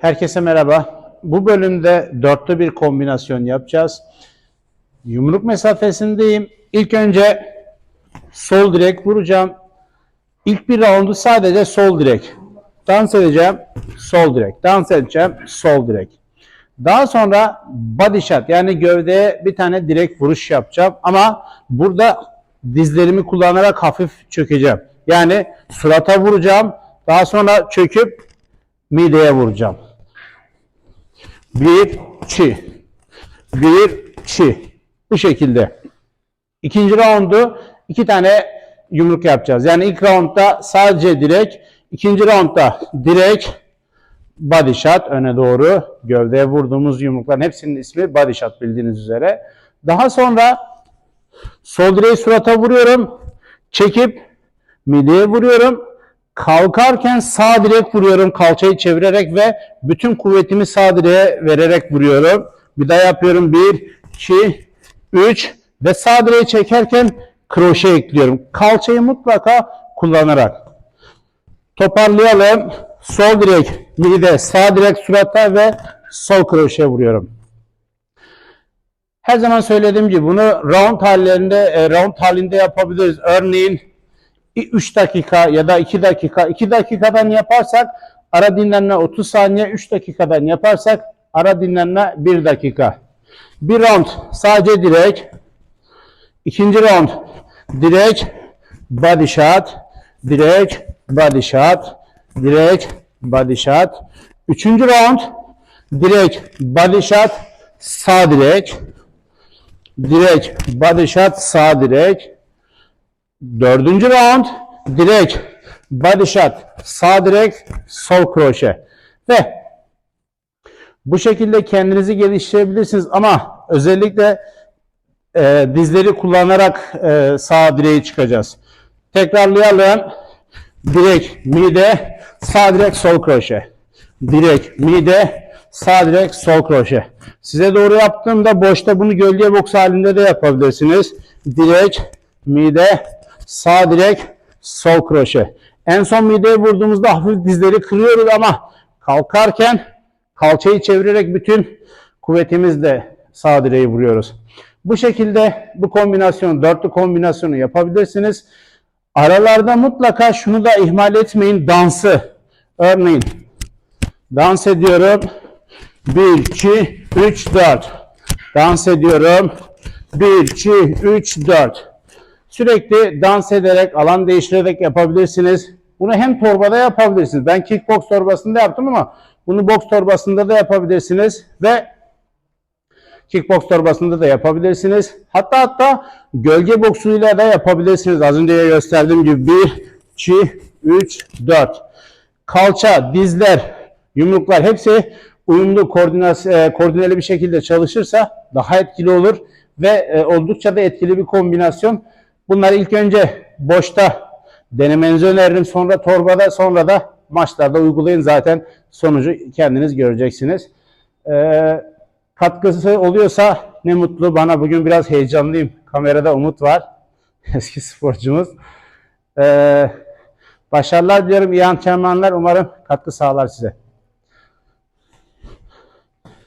Herkese merhaba. Bu bölümde dörtlü bir kombinasyon yapacağız. Yumruk mesafesindeyim. İlk önce sol direk vuracağım. İlk bir roundu sadece sol direk. Dans edeceğim, sol direk. Dans edeceğim, sol direk. Daha sonra body shot yani gövdeye bir tane direkt vuruş yapacağım. Ama burada dizlerimi kullanarak hafif çökeceğim. Yani surata vuracağım. Daha sonra çöküp mideye vuracağım. Bir, çi. Bir, çi. Bu şekilde. İkinci roundu iki tane yumruk yapacağız. Yani ilk roundda sadece direk, ikinci roundda direk, body shot öne doğru gövdeye vurduğumuz yumrukların hepsinin ismi body shot bildiğiniz üzere. Daha sonra sol direği surata vuruyorum. Çekip mideye vuruyorum. Kalkarken sağ direk vuruyorum kalçayı çevirerek ve bütün kuvvetimi sağ direğe vererek vuruyorum. Bir daha yapıyorum. 1, 2, 3 ve sağ direği çekerken kroşe ekliyorum. Kalçayı mutlaka kullanarak. Toparlayalım. Sol direk mide, sağ direk surata ve sol kroşe vuruyorum. Her zaman söylediğim gibi bunu round hallerinde e, round halinde yapabiliriz. Örneğin 3 dakika ya da 2 dakika. 2 dakikadan yaparsak ara dinlenme 30 saniye, 3 dakikadan yaparsak ara dinlenme 1 dakika. Bir round sadece direk. İkinci round direk, body shot, direk, body shot, direk, body shot. Üçüncü round direk, body shot, sağ direk, direk, body shot, sağ direk. Dördüncü round direk, body shot, sağ direk, sol kroşe. Ve bu şekilde kendinizi geliştirebilirsiniz ama özellikle e, dizleri kullanarak e, sağ direği çıkacağız. Tekrarlayalım. Direk, mide, sağ direk, sol kroşe. Direk, mide, sağ direk, sol kroşe. Size doğru yaptığımda boşta bunu gölge boks halinde de yapabilirsiniz. Direk, mide, sağ direk, sol kroşe. En son mideye vurduğumuzda hafif dizleri kırıyoruz ama kalkarken kalçayı çevirerek bütün kuvvetimizle sağ direği vuruyoruz. Bu şekilde bu kombinasyonu, dörtlü kombinasyonu yapabilirsiniz. Aralarda mutlaka şunu da ihmal etmeyin. Dansı. Örneğin dans ediyorum. 1, 2, 3, 4. Dans ediyorum. 1, 2, 3, 4. Sürekli dans ederek, alan değiştirerek yapabilirsiniz. Bunu hem torbada yapabilirsiniz. Ben kickbox torbasında yaptım ama bunu boks torbasında da yapabilirsiniz. Ve kickbox torbasında da yapabilirsiniz. Hatta hatta gölge boksuyla da yapabilirsiniz. Az önce gösterdiğim gibi 1, 2, 3, 4. Kalça, dizler, yumruklar hepsi uyumlu e, koordineli bir şekilde çalışırsa daha etkili olur ve e, oldukça da etkili bir kombinasyon. Bunları ilk önce boşta denemenizi öneririm. Sonra torbada, sonra da maçlarda uygulayın. Zaten sonucu kendiniz göreceksiniz. Ee, katkısı oluyorsa ne mutlu bana. Bugün biraz heyecanlıyım. Kamerada Umut var. Eski sporcumuz. Ee, başarılar diliyorum. İyi antrenmanlar. Umarım katkı sağlar size.